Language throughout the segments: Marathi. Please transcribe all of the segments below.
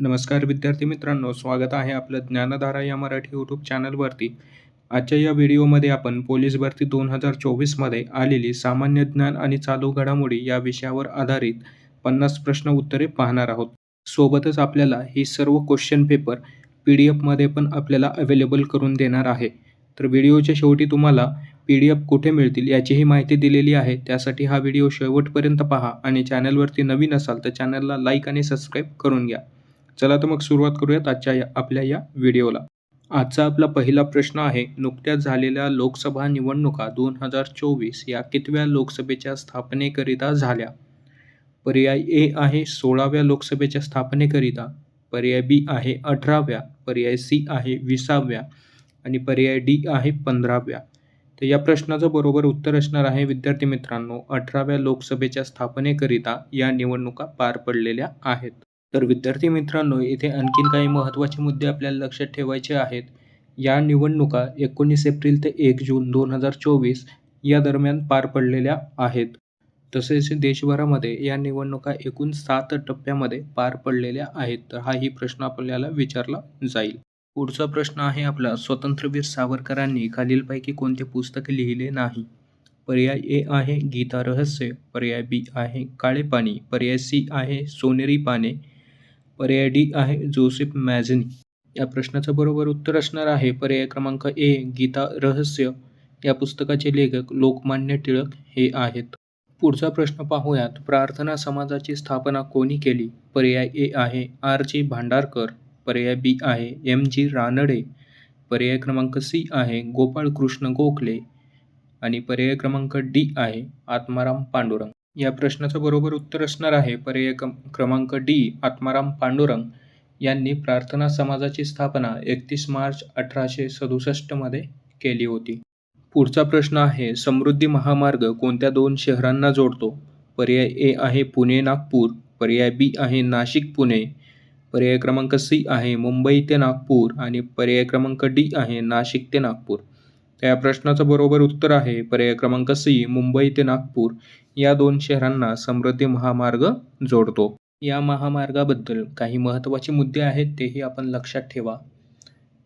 नमस्कार विद्यार्थी मित्रांनो स्वागत आहे आपलं ज्ञानधारा या मराठी यूट्यूब चॅनलवरती. आजच्या या व्हिडिओमध्ये आपण पोलीस भरती दोन हजार चोवीसमध्ये आलेली सामान्य ज्ञान आणि चालू घडामोडी या विषयावर आधारित पन्नास प्रश्न उत्तरे पाहणार आहोत. सोबतच आपल्याला ही सर्व क्वेश्चन पेपर पी डी एफमध्ये पण आपल्याला अवेलेबल करून देणार आहे. तर व्हिडिओच्या शेवटी तुम्हाला पी डी एफ कुठे मिळतील याचीही माहिती दिलेली आहे. त्यासाठी हा व्हिडिओ शेवटपर्यंत पहा आणि चॅनलवरती नवीन असाल तर चॅनलला लाईक आणि सबस्क्राईब करून घ्या. चला तर मग सुरुवात करूयात आजच्या या आपल्या या व्हिडिओला. आजचा आपला पहिला प्रश्न आहे नुकत्याच झालेल्या लोकसभा निवडणुका दोन हजार चोवीस या कितव्या लोकसभेच्या स्थापनेकरिता झाल्या? पर्याय ए आहे सोळाव्या लोकसभेच्या स्थापनेकरिता पर्याय बी आहे अठराव्या पर्याय सी आहे विसाव्या आणि पर्याय डी आहे पंधराव्या. तर या प्रश्नाचं बरोबर उत्तर असणार आहे विद्यार्थी मित्रांनो अठराव्या लोकसभेच्या स्थापनेकरिता या निवडणुका पार पडलेल्या आहेत. तर विद्यार्थी मित्रांनो इथे आणखीन काही महत्त्वाचे मुद्दे आपल्याला लक्षात ठेवायचे आहेत. या निवडणुका एकोणीस एप्रिल ते एक जून दोन हजार चोवीस या दरम्यान पार पडलेल्या आहेत. तसेच देशभरामध्ये या निवडणुका एकूण सात टप्प्यामध्ये पार पडलेल्या आहेत. तर हाही प्रश्न आपल्याला विचारला जाईल. पुढचा प्रश्न आहे आपला स्वतंत्रवीर सावरकरांनी खालीलपैकी कोणते पुस्तक लिहिले नाही? पर्याय ए आहे गीता रहस्य पर्याय बी आहे काळे पाणी पर्याय सी आहे सोनेरी पाने पर्याय डी आहे जोसेफ मॅझनी. या प्रश्नाचं बरोबर उत्तर असणार आहे पर्याय क्रमांक ए गीता रहस्य. या पुस्तकाचे लेखक लोकमान्य टिळक हे आहेत. पुढचा प्रश्न पाहूयात. प्रार्थना समाजाची स्थापना कोणी केली? पर्याय ए आहे आर जी भांडारकर. पर्याय बी आहे एम जी रानडे. पर्याय क्रमांक सी आहे गोपाळ कृष्ण गोखले. आणि पर्याय क्रमांक डी आहे आत्माराम पांडुरंग. या प्रश्नाचं बरोबर उत्तर असणार आहे. पर्याय क्रमांक डी आत्माराम पांडुरंग यांनी प्रार्थना समाजाची स्थापना एकतीस मार्च अठराशे सदुसष्टमध्ये केली होती. पुढचा प्रश्न आहे समृद्धी महामार्ग कोणत्या दोन शहरांना जोडतो? पर्याय ए आहे पुणे नागपूर. पर्याय बी आहे नाशिक पुणे. पर्याय क्रमांक सी आहे मुंबई ते नागपूर. आणि पर्याय क्रमांक डी आहे नाशिक ते नागपूर. त्या प्रश्नाचं बरोबर उत्तर आहे पर्याय क्रमांक सी मुंबई ते नागपूर. या दोन शहरांना समृद्धी महामार्ग जोडतो. या महामार्गाबद्दल काही महत्त्वाचे मुद्दे आहेत तेही आपण लक्षात ठेवा.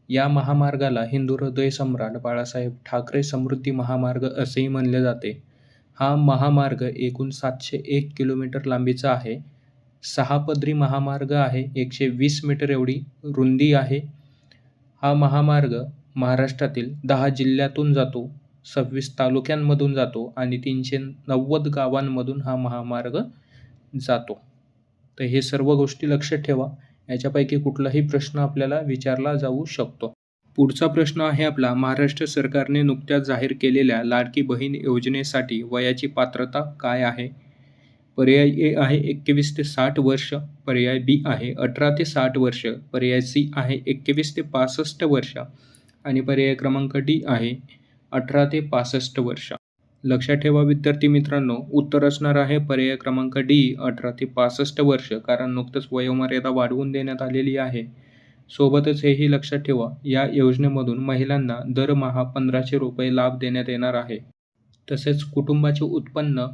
या महामार्गाला हिंदू हृदय सम्राट बाळासाहेब ठाकरे समृद्धी महामार्ग असेही म्हणले जाते. हा महामार्ग एकूण सातशे एक किलोमीटर लांबीचा आहे. सहा पदरी महामार्ग आहे एकशे वीस मीटर एवढी रुंदी आहे. हा महामार्ग महाराष्ट्रातील दहा जिल्ह्यातून जातो सव्वीस तालुक्यांमधून जातो आणि तीनशे नव्वद गावांमधून हा महामार्ग जातो. तर हे सर्व गोष्टी लक्षात ठेवा. याच्यापैकी कुठलाही प्रश्न आपल्याला विचारला जाऊ शकतो. पुढचा प्रश्न आहे आपला महाराष्ट्र सरकारने नुकत्याच जाहीर केलेल्या लाडकी बहीण योजनेसाठी वयाची पात्रता काय आहे? पर्याय ए आहे एकवीस ते साठ वर्ष पर्याय बी आहे अठरा ते साठ वर्ष पर्याय सी आहे एकवीस ते पासष्ट वर्ष. आणि पर्याय क्रमांक डी आहे अठरा ते पासष्ट वर्ष. लक्षात ठेवा विद्यार्थी मित्रांनो उत्तर असणार आहे पर्याय क्रमांक डी अठरा ते पासष्ट वर्ष कारण नुकतंच वयोमर्यादा वाढवून देण्यात आलेली आहे. सोबतच हेही लक्षात ठेवा या योजनेमधून महिलांना दरमहा पंधराशे रुपये लाभ देण्यात येणार आहे. तसेच कुटुंबाचे उत्पन्न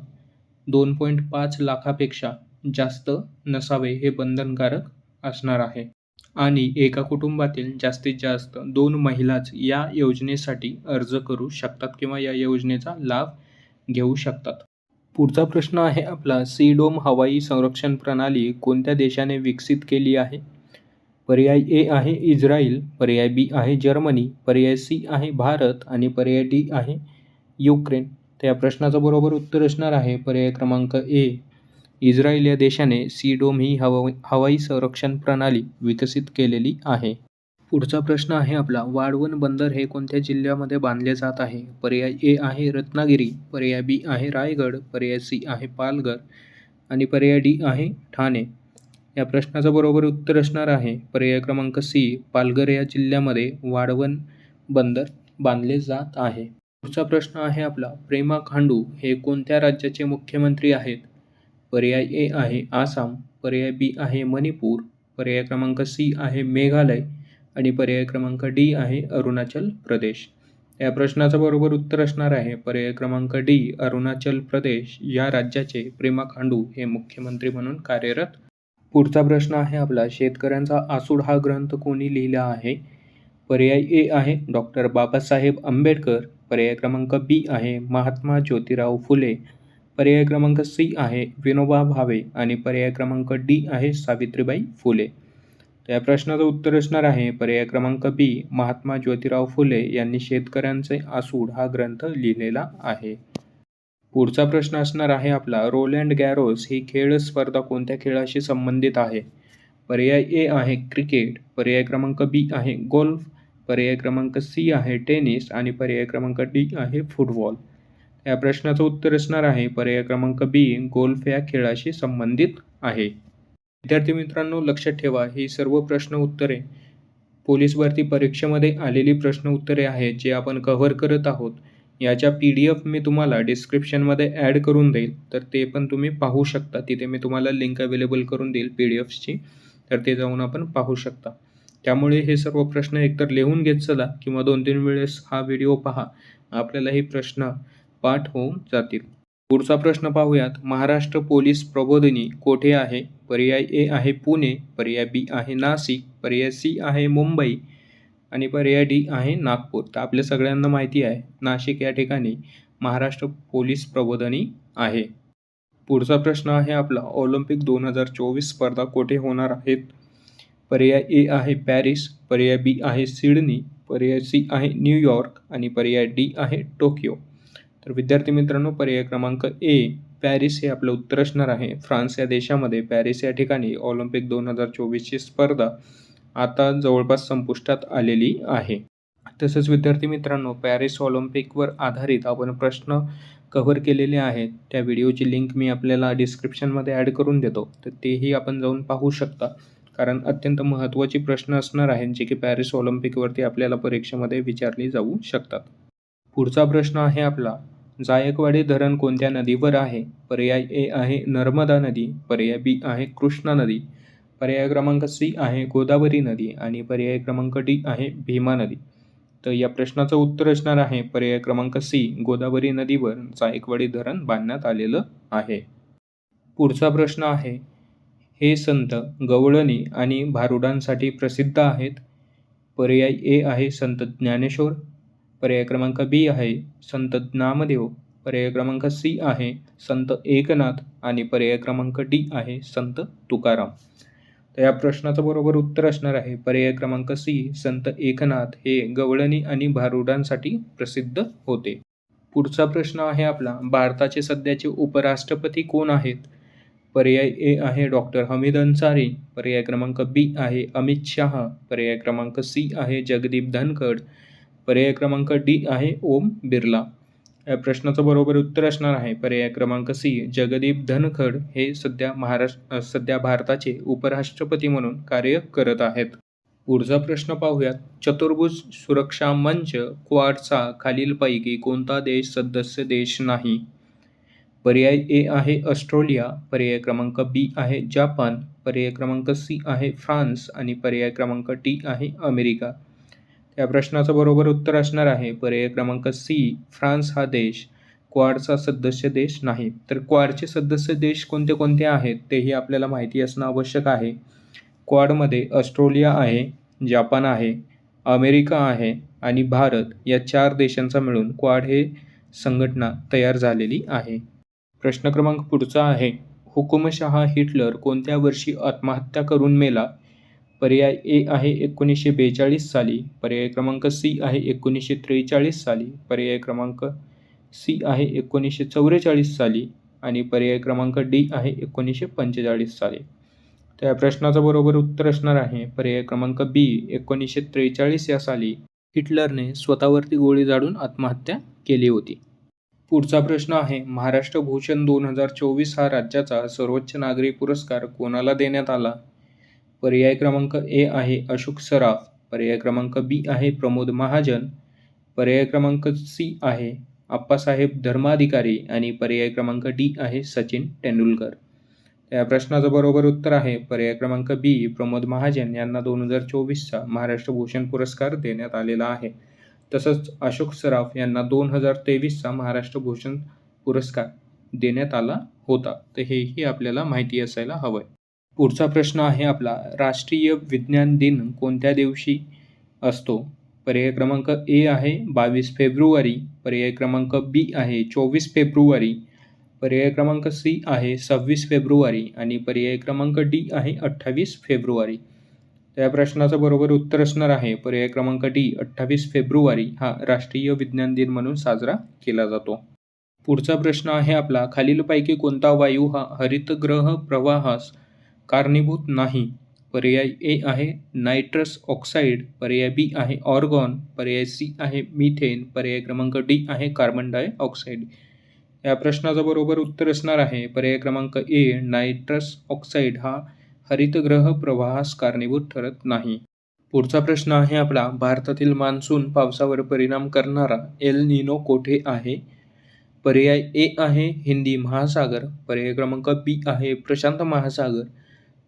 दोन पॉईंट पाच लाखापेक्षा जास्त नसावे हे बंधनकारक असणार आहे. आणि एका कुटुंबातील जास्तीत जास्त दोन महिलाच या योजनेसाठी अर्ज करू शकतात किंवा या योजनेचा लाभ घेऊ शकतात. पुढचा प्रश्न आहे आपला सीडोम हवाई संरक्षण प्रणाली कोणत्या देशाने विकसित केली आहे? पर्याय ए आहे इस्रायल पर्याय बी आहे जर्मनी पर्याय सी आहे भारत आणि पर्याय डी आहे युक्रेन. तर या प्रश्नाचं बरोबर उत्तर असणार आहे पर्याय क्रमांक ए. इस्रायल या देशाने सीडोम ही हवा हवाई संरक्षण प्रणाली विकसित केलेली आहे. पुढचा प्रश्न आहे आपला वाढवण बंदर हे कोणत्या जिल्ह्यामध्ये बांधले जात आहे? पर्याय ए आहे रत्नागिरी पर्याय बी आहे रायगड पर्याय सी आहे पालघर आणि पर्याय डी आहे ठाणे. या प्रश्नाचं बरोबर उत्तर असणार आहे. पर्याय क्रमांक सी पालघर या जिल्ह्यामध्ये वाढवण बंदर बांधले जात आहे. पुढचा प्रश्न आहे आपला प्रेमा खांडू हे कोणत्या राज्याचे मुख्यमंत्री आहेत? पर्याय ए आहे आसाम पर्याय बी आहे मणिपूर पर्याय क्रमांक सी आहे मेघालय आणि पर्याय क्रमांक डी आहे अरुणाचल प्रदेश. या प्रश्नाचं बरोबर उत्तर असणार आहे. पर्याय क्रमांक डी अरुणाचल प्रदेश. या राज्याचे प्रेमा खांडू हे मुख्यमंत्री म्हणून कार्यरत. पुढचा प्रश्न आहे आपला. शेतकऱ्यांचा आसूड हा ग्रंथ कोणी लिहिला आहे? पर्याय ए आहे डॉक्टर बाबासाहेब आंबेडकर. पर्याय क्रमांक बी आहे महात्मा ज्योतिराव फुले. पर्याय क्रमांक सी आहे विनोबा भावे आणि पर्याय क्रमांक डी आहे सावित्रीबाई फुले. तर या प्रश्नाचं उत्तर असणार आहे पर्याय क्रमांक बी महात्मा ज्योतिराव फुले यांनी शेतकऱ्यांचे आसूड हा ग्रंथ लिहिलेला आहे. पुढचा प्रश्न असणार आहे आपला रोलँड गॅरोस ही खेळ स्पर्धा कोणत्या खेळाशी संबंधित आहे? पर्याय ए आहे क्रिकेट पर्याय क्रमांक बी आहे गोल्फ पर्याय क्रमांक सी आहे टेनिस आणि पर्याय क्रमांक डी आहे फुटबॉल. या प्रश्नाचं उत्तर असणार आहे. पर्याय क्रमांक बी गोल्फ या खेळाशी संबंधित आहे. विद्यार्थी मित्रांनो लक्षात ठेवा ही सर्व प्रश्न उत्तरे पोलीस भरती परीक्षेमध्ये आलेली प्रश्न उत्तरे आहेत जे आपण कव्हर करत आहोत. याच्या पी डी एफ मी तुम्हाला डिस्क्रिप्शनमध्ये ॲड करून देईल. तर ते पण तुम्ही पाहू शकता. तिथे मी तुम्हाला लिंक अवेलेबल करून देईल पी डी एफची तर ते जाऊन आपण पाहू शकता. त्यामुळे हे सर्व प्रश्न एकतर लिहून घेत चला किंवा दोन तीन वेळेस हा व्हिडिओ पहा. आपल्याला हे प्रश्न पाठ होऊन जातील. पुढचा प्रश्न पाहूयात. महाराष्ट्र पोलीस प्रबोधिनी कोठे आहे? पर्याय ए आहे पुणे पर्याय बी आहे नाशिक पर्याय सी आहे मुंबई आणि पर्याय डी आहे नागपूर. तर आपल्या सगळ्यांना माहिती आहे नाशिक या ठिकाणी महाराष्ट्र पोलीस प्रबोधनी आहे. पुढचा प्रश्न आहे आपला. ऑलिम्पिक दोन हजार चोवीस स्पर्धा कोठे होणार आहेत? पर्याय ए आहे पॅरिस पर्याय बी आहे सिडनी पर्याय सी आहे न्यूयॉर्क आणि पर्याय डी आहे टोकियो. तर विद्यार्थी मित्रांनो पर्याय क्रमांक ए पॅरिस हे आपलं उत्तर असणार आहे. फ्रान्स या देशामध्ये पॅरिस या ठिकाणी ऑलिम्पिक दोन हजार चोवीसची स्पर्धा आता जवळपास संपुष्टात आलेली आहे. तसंच विद्यार्थी मित्रांनो पॅरिस ऑलिम्पिकवर आधारित आपण प्रश्न कव्हर केलेले आहेत. त्या व्हिडिओची लिंक मी आपल्याला डिस्क्रिप्शनमध्ये ॲड करून देतो. तर तेही आपण जाऊन पाहू शकता. कारण अत्यंत महत्त्वाची प्रश्न असणार आहेत जे की पॅरिस ऑलिम्पिकवरती आपल्याला परीक्षेमध्ये विचारली जाऊ शकतात. पुढचा प्रश्न आहे आपला. जायकवाडी धरण कोणत्या नदीवर आहे? पर्याय ए आहे नर्मदा नदी पर्याय बी आहे कृष्णा नदी पर्याय क्रमांक सी आहे गोदावरी नदी आणि पर्याय क्रमांक डी आहे भीमा नदी. तर या प्रश्नाचं उत्तर असणार आहे पर्याय क्रमांक सी गोदावरी नदीवर जायकवाडी धरण बांधण्यात आलेलं आहे. पुढचा प्रश्न आहे हे संत गवळणी आणि भारुडांसाठी प्रसिद्ध आहेत. पर्याय ए आहे संत ज्ञानेश्वर पर्याय क्रमांक बी आहे संत नामदेव. पर्याय क्रमांक सी आहे संत एकनाथ. आणि पर्याय क्रमांक डी आहे संत तुकाराम. तर या प्रश्नाचं बरोबर उत्तर असणार आहे. पर्याय क्रमांक सी संत एकनाथ हे गवळणी आणि भारुडांसाठी प्रसिद्ध होते. पुढचा प्रश्न आहे आपला भारताचे सध्याचे उपराष्ट्रपती कोण आहेत? पर्याय ए आहे डॉक्टर हमीद अन्सारी. पर्याय क्रमांक बी आहे अमित शहा. पर्याय क्रमांक सी आहे जगदीप धनखड. पर्याय क्रमांक डी आहे ओम बिर्ला. या प्रश्नाचं बरोबर उत्तर असणार आहे. पर्याय क्रमांक सी जगदीप धनखड हे सध्या महाराष्ट्र सध्या भारताचे उपराष्ट्रपती म्हणून कार्य करत आहेत. पुढचा प्रश्न पाहूयात. चतुर्भुज सुरक्षा मंच क्वाडचा खालीलपैकी कोणता देश सदस्य देश नाही? पर्याय ए आहे ऑस्ट्रेलिया. पर्याय क्रमांक बी आहे जापान. पर्याय क्रमांक सी आहे फ्रान्स. आणि पर्याय क्रमांक डी आहे अमेरिका. या प्रश्नाचं बरोबर उत्तर असणार आहे. पर्याय क्रमांक सी फ्रान्स हा देश. क्वाडचा सदस्य देश नाही. तर क्वाडचे सदस्य देश कोणते कोणते आहेत तेही आपल्याला माहिती असणं आवश्यक आहे. क्वाडमध्ये ऑस्ट्रेलिया आहे जापान आहे अमेरिका आहे आणि भारत या चार देशांचा मिळून क्वाड हे संघटना तयार झालेली आहे. प्रश्न क्रमांक पुढचा आहे. हुकुमशहा हिटलर कोणत्या वर्षी आत्महत्या करून मेला? पर्याय ए आहे एकोणीसशे बेचाळीस साली. पर्याय क्रमांक सी आहे एकोणीसशे त्रेचाळीस साली. पर्याय क्रमांक सी आहे एकोणीसशे चौवेचाळीस साली आणि पर्याय क्रमांक डी आहे एकोणीसशे पंचेचाळीस साली. तर या प्रश्नाचं बरोबर उत्तर असणार आहे. पर्याय क्रमांक बी एकोणीसशे त्रेचाळीस या साली हिटलरने स्वतःवरती गोळी झाडून आत्महत्या केली होती. पुढचा प्रश्न आहे महाराष्ट्र भूषण दोन हजार चोवीस हा राज्याचा सर्वोच्च नागरी पुरस्कार कोणाला देण्यात आला? पर्याय क्रमांक ए आहे अशोक सराफ. पर्याय क्रमांक बी आहे प्रमोद महाजन. पर्याय क्रमांक सी आहे आप्पासाहेब धर्माधिकारी आणि पर्याय क्रमांक डी आहे सचिन तेंडुलकर. या प्रश्नाचं बरोबर उत्तर आहे. पर्याय क्रमांक बी प्रमोद महाजन यांना दोन हजार चोवीसचा महाराष्ट्र भूषण पुरस्कार देण्यात आलेला आहे. तसंच अशोक सराफ यांना दोन हजार तेवीसचा महाराष्ट्र भूषण पुरस्कार देण्यात आला होता. तर हेही आपल्याला माहिती असायला हवं आहे पुढचा प्रश्न आहे आपला. राष्ट्रीय विज्ञान दिन कोणत्या दिवशी असतो? पर्याय क्रमांक ए आहे बावीस फेब्रुवारी. पर्याय क्रमांक बी आहे चोवीस फेब्रुवारी. पर्याय क्रमांक सी आहे सव्वीस फेब्रुवारी. आणि पर्याय क्रमांक डी आहे अठ्ठावीस फेब्रुवारी. त्या प्रश्नाचं बरोबर उत्तर असणार आहे. पर्याय क्रमांक डी अठ्ठावीस फेब्रुवारी हा राष्ट्रीय विज्ञान दिन म्हणून साजरा केला जातो. पुढचा प्रश्न आहे आपला. खालीलपैकी कोणता वायू हा हरितग्रह प्रवाहास कारणीभूत नाही. पर्याय ए आहे नायट्रस ऑक्साईड पर्याय बी आहे ऑर्गॉन पर्याय सी आहे मिथेन पर्याय क्रमांक डी आहे कार्बन डायऑक्साईड. या प्रश्नाचं बरोबर उत्तर असणार आहे. पर्याय क्रमांक ए नायट्रस ऑक्साईड हा हरितग्रह प्रवाहास कारणीभूत ठरत नाही. पुढचा प्रश्न आहे आपला. भारतातील मान्सून पावसावर परिणाम करणारा एल निनो कोठे आहे? पर्याय ए आहे हिंदी महासागर. पर्याय क्रमांक बी आहे प्रशांत महासागर.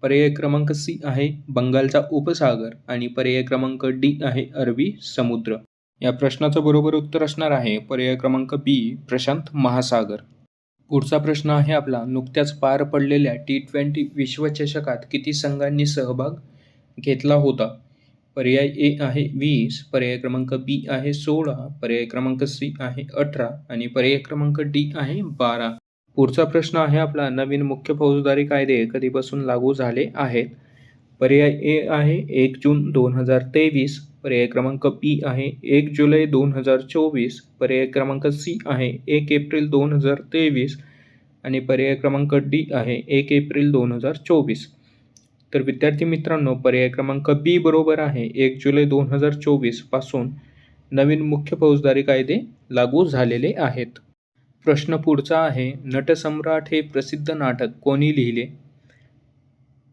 पर्याय क्रमांक सी आहे बंगालचा उपसागर आणि पर्याय क्रमांक डी आहे अरबी समुद्र. या प्रश्नाचं बरोबर उत्तर असणार आहे पर्याय क्रमांक बी प्रशांत महासागर. पुढचा प्रश्न आहे आपला नुकत्याच पार पडलेल्या टी ट्वेंटी विश्वचषकात किती संघांनी सहभाग घेतला होता? पर्याय ए आहे वीस पर्याय क्रमांक बी आहे सोळा पर्याय क्रमांक सी आहे अठरा आणि पर्याय क्रमांक डी आहे बारा. पुढचा प्रश्न आहे आपला नवीन मुख्य फौजदारी कायदे कधीपासून लागू झाले आहेत? पर्याय ए आहे एक जून दोन हजार तेवीस पर्याय क्रमांक बी आहे एक जुलै दोन हजार चोवीस पर्याय क्रमांक सी आहे एक एप्रिल दोन हजार तेवीस आणि पर्याय क्रमांक डी आहे एक एप्रिल दोन हजार चोवीस. तर विद्यार्थी मित्रांनो पर्याय क्रमांक बी बरोबर आहे एक जुलै दोन हजार चोवीसपासून नवीन मुख्य फौजदारी कायदे लागू झालेले आहेत. प्रश्न पुढचा आहे नटसम्राट हे प्रसिद्ध नाटक कोणी लिहिले?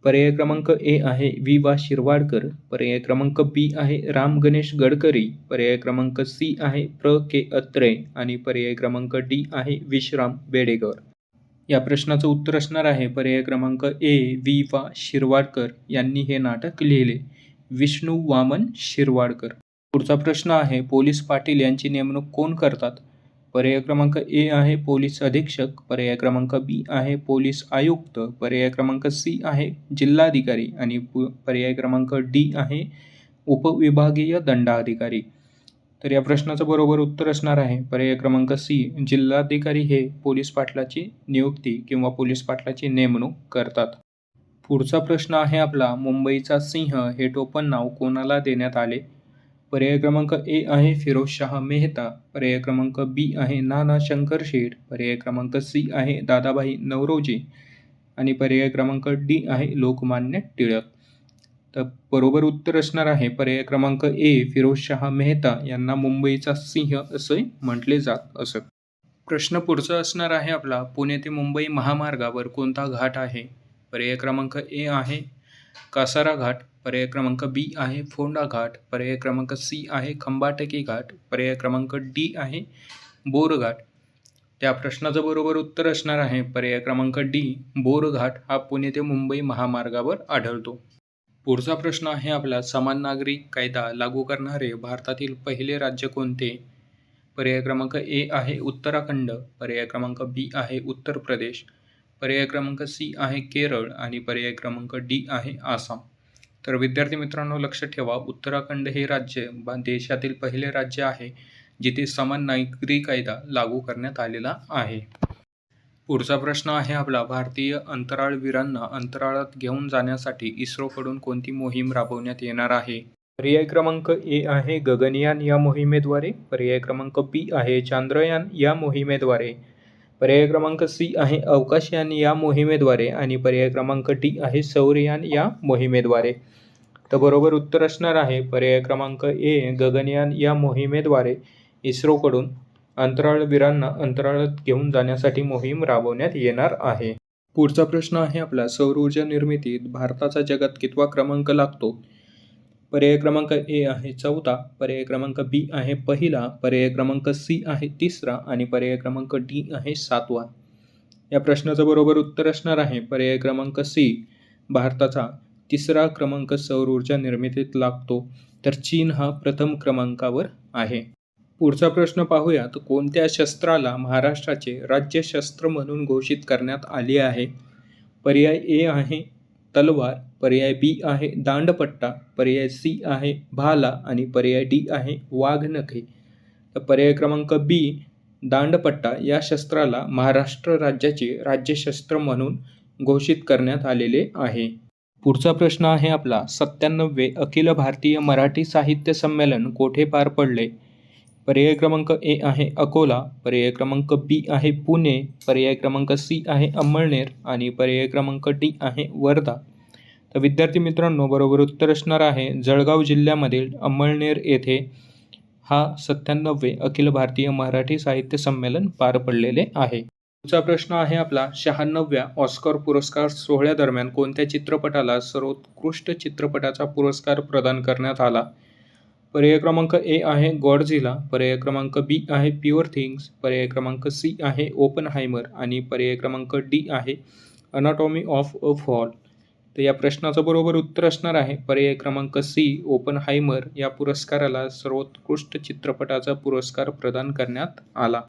पर्याय क्रमांक ए आहे वि वा शिरवाडकर पर्याय क्रमांक बी आहे राम गणेश गडकरी पर्याय क्रमांक सी आहे प्र के अत्रे आणि पर्याय क्रमांक डी आहे विश्राम बेडेगर. या प्रश्नाचं उत्तर असणार आहे पर्याय क्रमांक ए वि वा शिरवाडकर यांनी हे नाटक लिहिले. विष्णू वामन शिरवाडकर. पुढचा प्रश्न आहे पोलीस पाटील यांची नेमणूक कोण करतात? पर्याय क्रमांक ए आहे पोलीस अधीक्षक पर्याय क्रमांक बी आहे पोलीस आयुक्त पर्याय क्रमांक सी आहे जिल्हाधिकारी आणि पर्याय क्रमांक डी आहे उपविभागीय दंडाधिकारी. तर या प्रश्नाचं बरोबर उत्तर असणार आहे. पर्याय क्रमांक सी जिल्हाधिकारी हे पोलीस पाटलाची नियुक्ती किंवा पोलीस पाटलाची नेमणूक करतात. पुढचा प्रश्न आहे आपला मुंबईचा सिंह हे टोपण नाव कोणाला देण्यात आले? पर्याय क्रमांक ए आहे फिरोजशाह मेहता पर्याय क्रमांक बी आहे नाना शंकर शेठ पर्याय क्रमांक सी आहे दादाबाई नवरोजी आणि पर्याय क्रमांक डी आहे लोकमान्य टिळक. तर बरोबर उत्तर असणार आहे पर्याय क्रमांक ए फिरोजशाह मेहता यांना मुंबईचा सिंह असे म्हटले जात असत. प्रश्न पुढचा असणार आहे आपला पुणे ते मुंबई महामार्गावर कोणता घाट आहे? पर्याय क्रमांक ए आहे कासारा घाट पर्याय क्रमांक बी आहे फोंडा घाट. पर्याय क्रमांक सी आहे खंबाटकी घाट. पर्याय क्रमांक डी आहे बोरघाट त्या प्रश्नाचं बरोबर उत्तर असणार आहे. पर्याय क्रमांक डी बोरघाट हा पुणे ते मुंबई महामार्गावर आढळतो. पुढचा प्रश्न आहे आपला समान नागरिक कायदा लागू करणारे भारतातील पहिले राज्य कोणते? पर्याय क्रमांक ए आहे उत्तराखंड. पर्याय क्रमांक बी आहे उत्तर प्रदेश. पर्याय क्रमांक सी आहे केरळ. आणि पर्याय क्रमांक डी आहे आसाम. तर विद्यार्थी मित्रांनो लक्ष ठेवा. उत्तराखंड हे राज्य देशातील पहिले राज्य आहे जिथे समान नागरी कायदा लागू करण्यात आलेला आहे. पुढचा प्रश्न आहे आपला. भारतीय अंतराळवीरांना अंतराळात घेऊन जाण्यासाठी इस्रोकडून कोणती मोहीम राबवण्यात येणार आहे? पर्याय क्रमांक ए आहे गगनयान या मोहिमेद्वारे. पर्याय क्रमांक बी आहे चांद्रयान या मोहिमेद्वारे. पर्याय क्रमांक सी आहे अवकाशयान या मोहिमेद्वारे आणि पर्याय क्रमांक डी आहे सौरयान या मोहिमेद्वारे. तर बरोबर उत्तर असणार आहे. पर्याय क्रमांक ए गगनयान या मोहिमेद्वारे इस्रोकडून अंतराळवीरांना अंतराळात घेऊन जाण्यासाठी मोहीम राबवण्यात येणार आहे. पुढचा प्रश्न आहे आपला. सौर ऊर्जा निर्मितीत भारताचा जगात कितवा क्रमांक लागतो? पर्याय क्रमांक ए आहे चौथा पर्याय क्रमांक बी आहे पहिला पर्याय क्रमांक सी आहे तिसरा आणि पर्याय क्रमांक डी आहे सातवा. या प्रश्नाचं बरोबर उत्तर असणार आहे. पर्याय क्रमांक सी भारताचा तिसरा क्रमांक सौर ऊर्जा निर्मितीत लागतो. तर चीन हा प्रथम क्रमांकावर आहे. पुढचा प्रश्न पाहूयात. कोणत्या शस्त्राला महाराष्ट्राचे राज्यशस्त्र म्हणून घोषित करण्यात आले आहे? पर्याय ए आहे तलवार पर्याय बी आहे दांडपट्टा पर्याय सी आहे भाला आणि पर्याय डी आहे वाघनखे. तर पर्याय क्रमांक बी दांडपट्टा या शस्त्राला महाराष्ट्र राज्याचे राज्यशस्त्र म्हणून घोषित करण्यात आलेले आहे. पुढचा प्रश्न आहे आपला सत्त्याण्णववे अखिल भारतीय मराठी साहित्य संमेलन कोठे पार पडले? पर्याय क्रमांक ए आहे अकोला पर्याय क्रमांक बी आहे पुणे पर्याय क्रमांक सी आहे अंमळनेर आणि पर्याय क्रमांक डी आहे वर्धा. तर विद्यार्थी मित्रांनो बरोबर उत्तर असणार आहे जळगाव जिल्ह्यामधील अंमळनेर येथे हा सत्त्याण्णववे अखिल भारतीय मराठी साहित्य संमेलन पार पडलेले आहे. पुढचा प्रश्न आहे आपला शहाण्णव्या ऑस्कर पुरस्कार सोहळ्यादरम्यान कोणत्या चित्रपटाला सर्वोत्कृष्ट चित्रपटाचा पुरस्कार प्रदान करण्यात आला? पर्याय क्रमांक ए आहे गॉडझिला पर्याय क्रमांक बी आहे प्युअर थिंग्स पर्याय क्रमांक सी आहे ओपन हायमर आणि पर्याय क्रमांक डी आहे अनाटॉमी ऑफ अ फॉल. तर या प्रश्नाचं बरोबर उत्तर असणार आहे. पर्याय क्रमांक सी ओपन हायमर या पुरस्काराला सर्वोत्कृष्ट चित्रपटाचा पुरस्कार प्रदान करण्यात आला.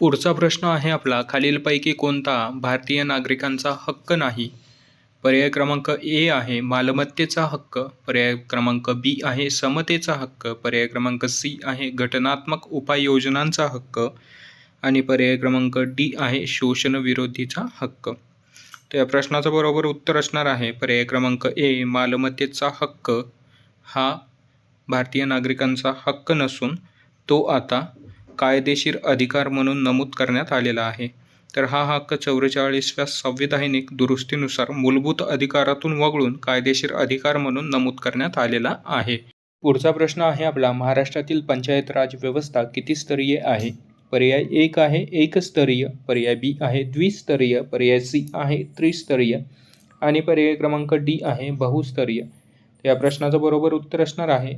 पुढचा प्रश्न आहे आपला खालीलपैकी कोणता भारतीय नागरिकांचा हक्क नाही? पर्याय क्रमांक ए आहे मालमत्तेचा हक्क पर्याय क्रमांक बी आहे समतेचा हक्क पर्याय क्रमांक सी आहे घटनात्मक उपाययोजनांचा हक्क आणि पर्याय क्रमांक डी आहे शोषण विरोधीचा हक्क. तर या प्रश्नाचं बरोबर उत्तर असणार आहे. पर्याय क्रमांक ए मालमत्तेचा हक्क हा भारतीय नागरिकांचा हक्क नसून तो आता कायदेशीर अधिकार म्हणून नमूद करण्यात आलेला आहे. तर हा हक्क चौवेचाळीसव्या संविधानिक दुरुस्तीनुसार मूलभूत अधिकारातून वगळून कायदेशीर अधिकार म्हणून नमूद करण्यात आलेला आहे. पुढचा प्रश्न आहे आपला महाराष्ट्रातील पंचायत राज व्यवस्था किती स्तरीय आहे? पर्याय एक आहे एकस्तरीय पर्याय बी आहे द्विस्तरीय. पर्याय सी आहे त्रिस्तरीय. आणि पर्याय क्रमांक डी आहे बहुस्तरीय. या प्रश्नाचं बरोबर उत्तर असणार आहे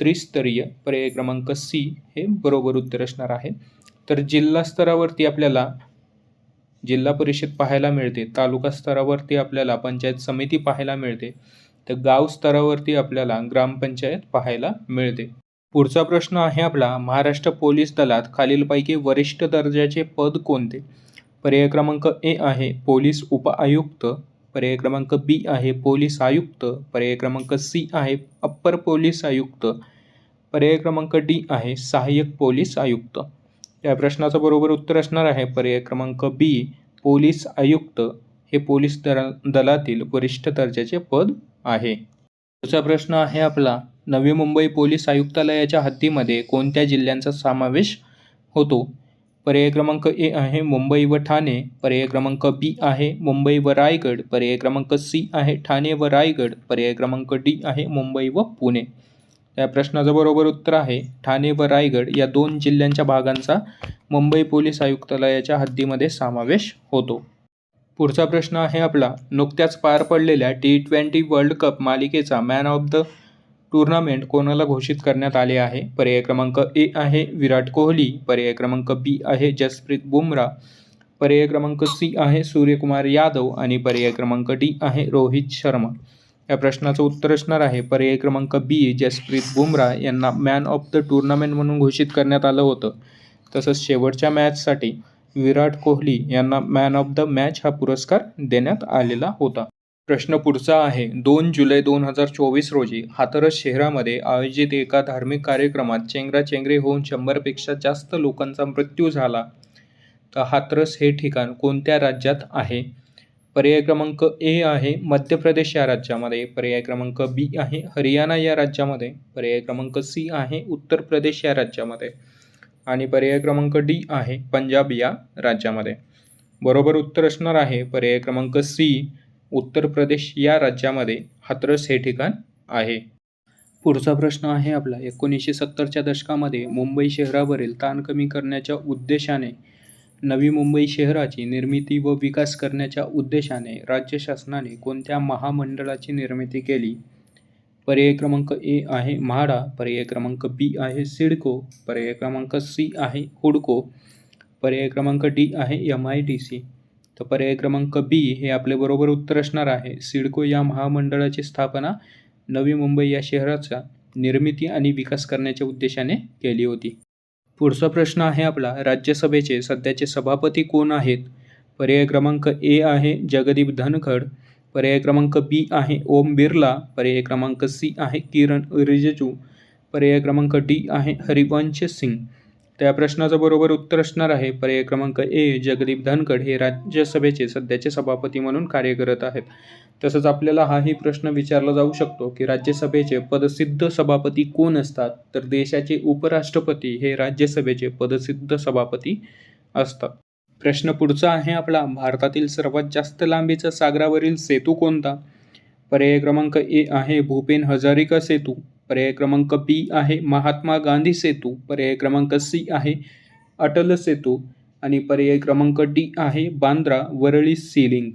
त्रिस्तरीय. पर्याय क्रमांक सी हे बरोबर उत्तर असणार आहे. तर जिल्हा स्तरावरती आपल्याला जिल्हा परिषद पाहायला मिळते. तालुका स्तरावरती आपल्याला पंचायत समिती पाहायला मिळते. तर गाव स्तरावरती आपल्याला ग्रामपंचायत पाहायला मिळते. पुढचा प्रश्न आहे आपला महाराष्ट्र पोलीस दलात खालीलपैकी वरिष्ठ दर्जाचे पद कोणते? पर्याय क्रमांक ए आहे पोलीस उपआयुक्त पर्याय क्रमांक बी आहे पोलीस आयुक्त पर्याय क्रमांक सी आहे अप्पर पोलीस आयुक्त पर्याय क्रमांक डी आहे सहाय्यक पोलीस आयुक्त. या प्रश्नाचं बरोबर उत्तर असणार आहे. पर्याय क्रमांक बी पोलीस आयुक्त. हे पोलीस दला दलातील वरिष्ठ दर्जाचे पद आहे. पुढचा प्रश्न आहे आपला. नवी मुंबई पोलीस आयुक्तालयाच्या हद्दीमध्ये कोणत्या जिल्ह्यांचा समावेश होतो? पर्याय क्रमांक ए आहे मुंबई व ठाणे. पर्याय क्रमांक बी आहे मुंबई व रायगड. पर्याय क्रमांक सी आहे ठाणे व रायगड. पर्याय क्रमांक डी आहे मुंबई व पुणे. या प्रश्नाचं बरोबर उत्तर आहे. ठाणे व रायगड या दोन जिल्ह्यांच्या भागांचा मुंबई पोलीस आयुक्तालयाच्या हद्दीमध्ये समावेश होतो. पुढचा प्रश्न आहे आपला. नुकत्याच पार पडलेल्या टी ट्वेंटी वर्ल्ड कप मालिकेचा मॅन ऑफ द टुर्नामेंट कोणाला घोषित करण्यात आले आहे? पर्याय क्रमांक ए आहे विराट कोहली. पर्याय क्रमांक बी आहे जसप्रीत बुमराह पर्याय क्रमांक सी आहे सूर्यकुमार यादव. आणि पर्याय क्रमांक डी आहे रोहित शर्मा. या प्रश्नाचं उत्तर असणार आहे. पर्याय क्रमांक बी जसप्रीत बुमराह यांना मॅन ऑफ द टुर्नामेंट म्हणून घोषित करण्यात आलं होतं. तसंच शेवटच्या मॅचसाठी विराट कोहली यांना मॅन ऑफ द मॅच हा पुरस्कार देण्यात आलेला होता. प्रश्न पुढचा आहे. दोन जुलै दोन हजार चोवीस रोजी हाथरस शहरामध्ये आयोजित एका धार्मिक कार्यक्रमात चेंगराचेंगरी होऊन शंभरपेक्षा जास्त लोकांचा मृत्यू झाला. तर हाथरस हे ठिकाण कोणत्या राज्यात आहे? पर्याय क्रमांक ए आहे मध्य प्रदेश या राज्यामध्ये. पर्याय क्रमांक बी आहे हरियाणा या राज्यामध्ये. पर्याय क्रमांक सी आहे उत्तर प्रदेश या राज्यामध्ये. आणि पर्याय क्रमांक डी आहे पंजाब या राज्यामध्ये. बरोबर उत्तर असणार आहे. पर्याय क्रमांक सी उत्तर प्रदेश या राज्यामध्ये. हाथरस हे ठिकाण आहे. पुढचा प्रश्न आहे आपला. एकोणीसशे सत्तरच्या दशकामध्ये मुंबई शहरावरील ताण कमी करण्याच्या उद्देशाने नवी मुंबई शहराची निर्मिती व विकास करण्याच्या उद्देशाने राज्य शासनाने कोणत्या महामंडळाची निर्मिती केली? पर्याय क्रमांक ए आहे म्हाडा पर्याय क्रमांक बी आहे सिडको पर्याय क्रमांक सी आहे हुडको पर्याय क्रमांक डी आहे एम आय डी सी तर पर्याय क्रमांक बी हे आपले बरोबर उत्तर असणार आहे. सिडको या महामंडळाची स्थापना नवी मुंबई या शहराचा निर्मिती आणि विकास करण्याच्या उद्देशाने केली होती. पुढचा प्रश्न आहे आपला राज्यसभेचे सध्याचे सभापती कोण आहेत? पर्याय क्रमांक ए आहे जगदीप धनखड पर्याय क्रमांक बी आहे ओम बिर्ला पर्याय क्रमांक सी आहे किरण रिजिजू पर्याय क्रमांक डी आहे हरिवंश सिंग. त्या प्रश्नाचं बरोबर उत्तर असणार आहे. पर्याय क्रमांक ए जगदीप धनखड हे राज्यसभेचे सध्याचे सभापती म्हणून कार्य करत आहेत. तसंच आपल्याला हाही प्रश्न विचारला जाऊ शकतो की राज्यसभेचे पदसिद्ध सभापती कोण असतात? तर देशाचे उपराष्ट्रपती हे राज्यसभेचे पदसिद्ध सभापती असतात. प्रश्न पुढचा आहे आपला. भारतातील सर्वात जास्त लांबीचा सागरावरील सेतू कोणता? पर्याय क्रमांक ए आहे भूपेन हजारिका सेतू. पर्याय क्रमांक बी आहे महात्मा गांधी सेतू. पर्याय क्रमांक सी आहे अटल सेतू. आणि पर्याय क्रमांक डी आहे बांद्रा वरळी सीलिंग.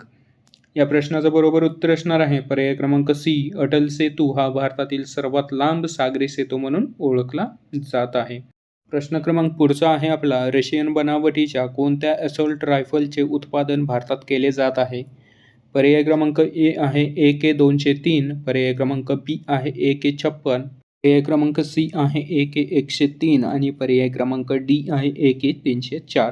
या प्रश्नाचं बरोबर उत्तर असणार आहे. पर्याय क्रमांक सी अटल सेतू हा भारतातील सर्वात लांब सागरी सेतू म्हणून ओळखला जात आहे. प्रश्न क्रमांक पुढचा आहे आपला. रशियन बनावटीच्या कोणत्या असोल्ट रायफलचे उत्पादन भारतात केले जात आहे? पर्याय क्रमांक ए आहे ए के दोनशे तीन पर्याय क्रमांक बी आहे ए के छप्पन पर्याय क्रमांक सी आहे ए के एकशे तीन आणि पर्याय क्रमांक डी आहे ए के तीनशे चार.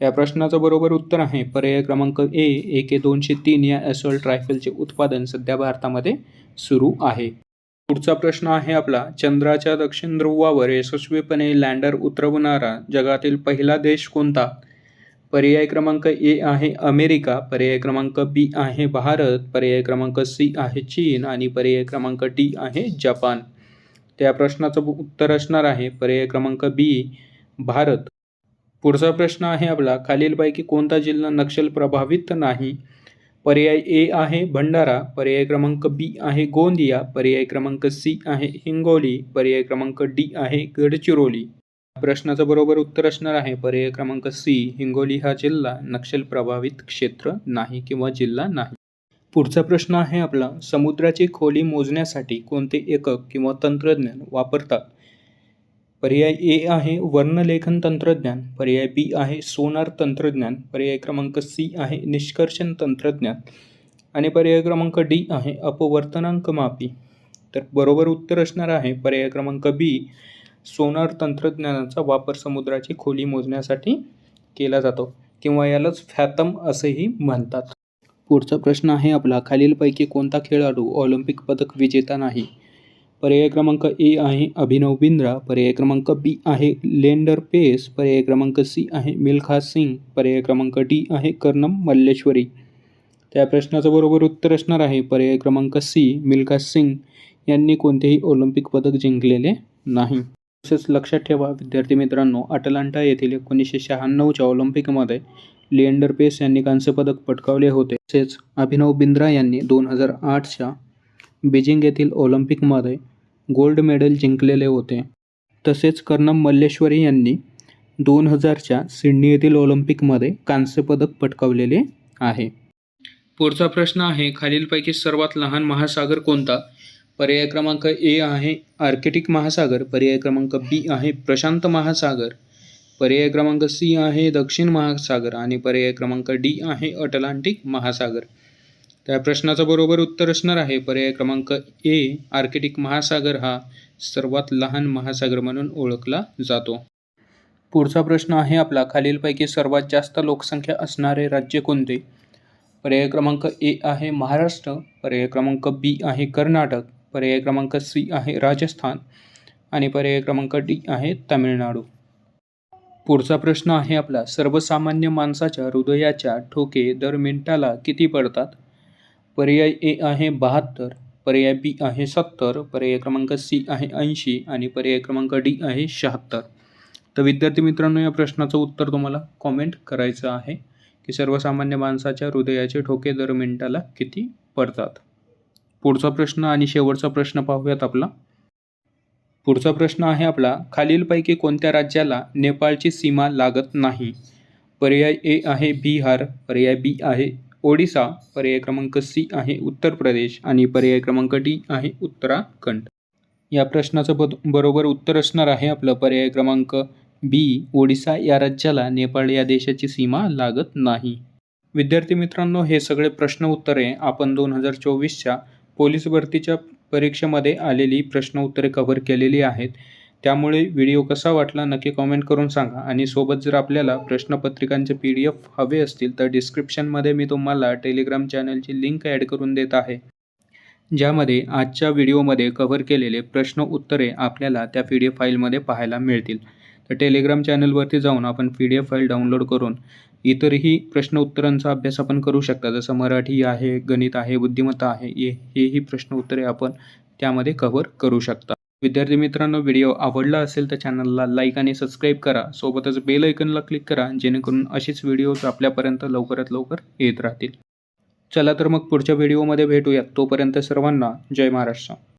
या प्रश्नाचं बरोबर उत्तर आहे पर्याय क्रमांक ए ए के दोनशे तीन या असॉल्ट रायफलचे उत्पादन सध्या भारतामध्ये सुरू आहे. पुढचा प्रश्न आहे आपला चंद्राच्या दक्षिण ध्रुवावर यशस्वीपणे लँडर उतरवणारा जगातील पहिला देश कोणता? पर्याय क्रमांक ए आहे अमेरिका पर्याय क्रमांक बी आहे भारत पर्याय क्रमांक सी आहे चीन आणि पर्याय क्रमांक डी आहे जपान. त्या प्रश्नाचं उत्तर असणार आहे. पर्याय क्रमांक बी भारत. पुढचा प्रश्न आहे आपला. खालीलपैकी कोणता जिल्हा नक्षल प्रभावित नाही? पर्याय ए आहे भंडारा पर्याय क्रमांक बी आहे गोंदिया पर्याय क्रमांक सी आहे हिंगोली पर्याय क्रमांक डी आहे गडचिरोली. प्रश्नाचं बरोबर उत्तर असणार आहे. पर्याय क्रमांक सी हिंगोली हा जिल्हा नक्षल प्रभावित क्षेत्र नाही किंवा जिल्हा नाही. पुढचा प्रश्न आहे आपला समुद्राची खोली मोजण्यासाठी कोणते एकक किंवा तंत्रज्ञान वापरतात? पर्याय ए आहे वर्णलेखन तंत्रज्ञान पर्याय बी आहे सोनार तंत्रज्ञान पर्याय क्रमांक सी आहे निष्कर्षण तंत्रज्ञान आणि पर्याय क्रमांक डी आहे अपवर्तनांक मापी. तर बरोबर उत्तर असणार आहे. पर्याय क्रमांक बी सोनार तंत्रज्ञानाचा वापर समुद्राची खोली मोजण्यासाठी केला जातो किंवा यालाच फॅतम असेही म्हणतात. पुढचा प्रश्न आहे आपला. खालीलपैकी कोणता खेळाडू ऑलिम्पिक पदक विजेता नाही? पर्याय क्रमांक ए आहे अभिनव बिंद्रा. पर्याय क्रमांक बी आहे लेंडर पेस. पर्याय क्रमांक सी आहे मिल्खा सिंग. पर्याय क्रमांक डी आहे कर्णम मल्लेश्वरी. त्या प्रश्नाचं बरोबर उत्तर असणार आहे. पर्याय क्रमांक सी मिल्खा सिंग यांनी कोणतेही ऑलिम्पिक पदक जिंकलेले नाही. तसेच लक्षात ठेवा विद्यार्थी मित्रांनो अटलांटा येथील एकोणीसशे शहाण्णवच्या ऑलिम्पिकमध्ये लिएंडर पेस यांनी कांस्य पदक पटकावले होते. तसेच अभिनव बिंद्रा यांनी दोन हजार आठच्या बीजिंग येथील ऑलिम्पिकमध्ये गोल्ड मेडल जिंकलेले होते. तसेच कर्णम मल्लेश्वरी यांनी दोन हजारच्या सिडनी येथील ऑलिम्पिकमध्ये कांस्य पदक पटकावलेले आहे. पुढचा प्रश्न आहे खालीलपैकी सर्वात लहान महासागर कोणता? पर्याय क्रमांक ए आहे आर्किटिक महासागर पर्याय क्रमांक बी आहे प्रशांत महासागर पर्याय क्रमांक सी आहे दक्षिण महासागर आणि पर्याय क्रमांक डी आहे अटलांटिक महासागर. त्या प्रश्नाचं बरोबर उत्तर असणार आहे. पर्याय क्रमांक ए आर्किटिक महासागर हा सर्वात लहान महासागर म्हणून ओळखला जातो. पुढचा प्रश्न आहे आपला. खालीलपैकी सर्वात जास्त लोकसंख्या असणारे राज्य कोणते? पर्याय क्रमांक ए आहे महाराष्ट्र पर्याय क्रमांक बी आहे कर्नाटक पर्याय क्रमांक सी आहे राजस्थान आणि पर्याय क्रमांक डी आहे तामिळनाडू. पुढचा प्रश्न आहे आपला सर्वसामान्य माणसाच्या हृदयाच्या ठोके दर मिनिटाला किती पडतात? पर्याय ए आहे बहात्तर पर्याय बी आहे सत्तर पर्याय क्रमांक सी आहे ऐंशी आणि पर्याय क्रमांक डी आहे शहात्तर. तर विद्यार्थी मित्रांनो या प्रश्नाचं उत्तर तुम्हाला कॉमेंट करायचं आहे की सर्वसामान्य माणसाच्या हृदयाचे ठोके दर मिनिटाला किती पडतात? पुढचा प्रश्न आणि शेवटचा प्रश्न पाहूयात आपला. पुढचा प्रश्न आहे आपला खालीलपैकी कोणत्या राज्याला नेपाळची सीमा लागत नाही? पर्याय ए आहे बिहार पर्याय बी आहे ओडिसा पर्याय क्रमांक सी आहे उत्तर प्रदेश आणि पर्याय क्रमांक डी आहे उत्तराखंड. या प्रश्नाचं ब बरोबर उत्तर असणार आहे आपलं. पर्याय क्रमांक बी ओडिसा या राज्याला नेपाळ या देशाची सीमा लागत नाही. विद्यार्थी मित्रांनो हे सगळे प्रश्न उत्तरे आपण दोन हजार चोवीसच्या पोलीस भरतीच्या परीक्षेमध्ये आलेली प्रश्न उत्तरे कव्हर केलेली आहेत. त्यामुळे व्हिडिओ कसा वाटला नक्की कॉमेंट करून सांगा. आणि सोबत जर आपल्याला प्रश्नपत्रिकांचे पी डी एफ हवे असतील तर डिस्क्रिप्शनमध्ये मी तुम्हाला टेलिग्राम चॅनलची लिंक ॲड करून देत आहे. ज्यामध्ये आजच्या व्हिडिओमध्ये कव्हर केलेले प्रश्न उत्तरे आपल्याला त्या पी डी एफ फाईलमध्ये पाहायला मिळतील. तर टेलिग्राम चॅनलवरती जाऊन आपण P D F file download करून इतरही प्रश्न उत्तरांचा अभ्यास आपण करू शकता. जसं मराठी आहे गणित आहे बुद्धिमत्ता आहे हे हेही प्रश्न उत्तरे आपण त्यामध्ये कव्हर करू शकता. विद्यार्थी मित्रांनो व्हिडिओ आवडला असेल तर चॅनलला लाईक आणि सबस्क्राईब करा. सोबतच बेल ऐकनला क्लिक करा जेणेकरून असेच व्हिडिओज आपल्यापर्यंत लवकरात लवकर येत राहतील. चला तर मग पुढच्या व्हिडिओमध्ये भेटूयात तोपर्यंत सर्वांना जय महाराष्ट्र.